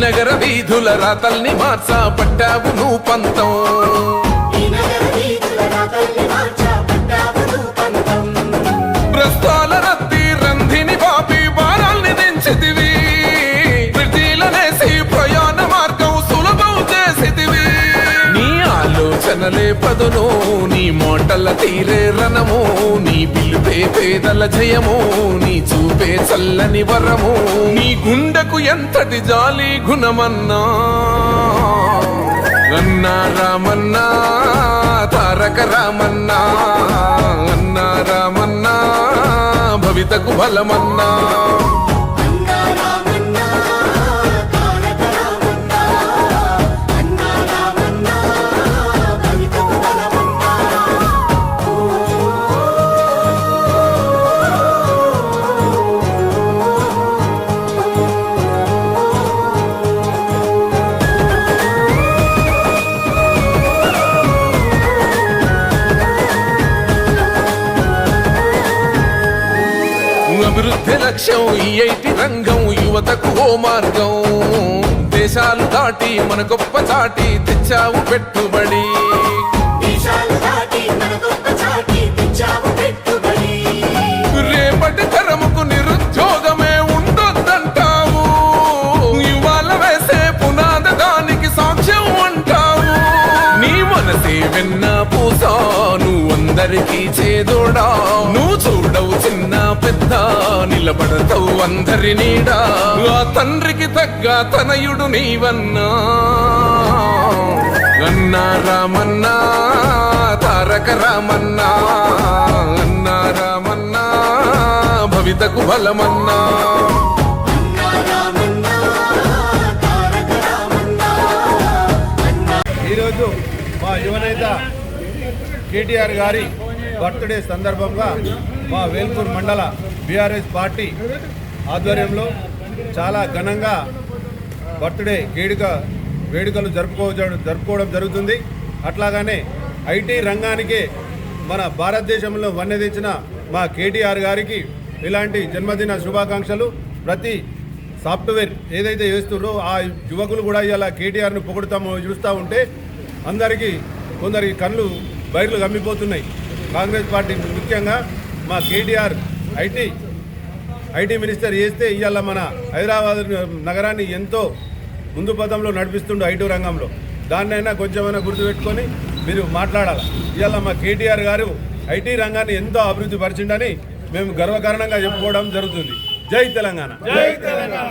నగర వీధుల రాతల్ని మార్చా పట్టావు నువ్వు పంతం. ప్రస్తాల రత్తి రంధిని బాపి దించితివి. ప్రయాణ మార్గం సులభం చేసితివి. నీ ఆలోచనలే పదును. మోటల తీరే రణము నీ పిలుపే పేదల జయము నీ చూపే చల్లని వరము నీ గుండకు ఎంతటి జాలి గుణమన్నా? అన్నా రామన్నా తారక రామన్నా అన్నా రామన్నా భవితకు బలమన్నా? అభివృద్ధి లక్ష్యం ఈ ఐటి రంగం యువతకు ఓ మార్గం. దేశాలు దాటి మన గొప్ప చాటి తెచ్చావు పెట్టుబడి. రేపటి తరముకు నిరుద్యోగమే ఉండొద్దంటావు. ఇవాళ వేసే పునాద దానికి సాక్ష్యం అంటావు. నీ మనసే వెన్న పూసా అందరికీ చేదోడా? నువ్వు చూడవు చిన్న పెద్ద నిలబడతావు అందరి నీడా? ఆ తండ్రికి తగ్గ తనయుడు నీవన్నా? అన్నా రామన్నా తారక రామన్నా అన్నా రామన్నా భవితకు బలమన్నా? రామన్నా, ఈరోజు మా యువనేత కేటీఆర్ గారి బర్త్డే సందర్భంగా మా వేల్పూర్ మండల బీఆర్ఎస్ పార్టీ ఆధ్వర్యంలో చాలా ఘనంగా బర్త్డే వేడుక వేడుకలు జరుపుకో జరుపుకోవడం జరుగుతుంది. అట్లాగానే ఐటీ రంగానికే మన భారతదేశంలో వన్నె తెచ్చిన మా కేటీఆర్ గారికి ఇలాంటి జన్మదిన శుభాకాంక్షలు. ప్రతి సాఫ్ట్వేర్ ఏదైతే చేస్తున్నారో ఆ యువకులు కూడా ఇలా కేటీఆర్ను పొగుడుతామో చూస్తూ ఉంటే అందరికీ కొందరికి కళ్ళు బైర్లు కమ్మిపోతున్నాయి. కాంగ్రెస్ పార్టీ ముఖ్యంగా మా కేటీఆర్ ఐటీ ఐటీ మినిస్టర్ చేస్తే ఇవాళ మన హైదరాబాద్ నగరాన్ని ఎంతో ముందు పదంలో నడిపిస్తుండు ఐటీ రంగంలో. దాన్నైనా కొంచెమైనా గుర్తుపెట్టుకొని మీరు మాట్లాడాలి? ఇవాళ మా కేటీఆర్ గారు ఐటీ రంగాన్ని ఎంతో అభివృద్ధి పరిచిండని మేము గర్వకారణంగా చెప్పుకోవడం జరుగుతుంది. జై తెలంగాణ. జై తెలంగాణ.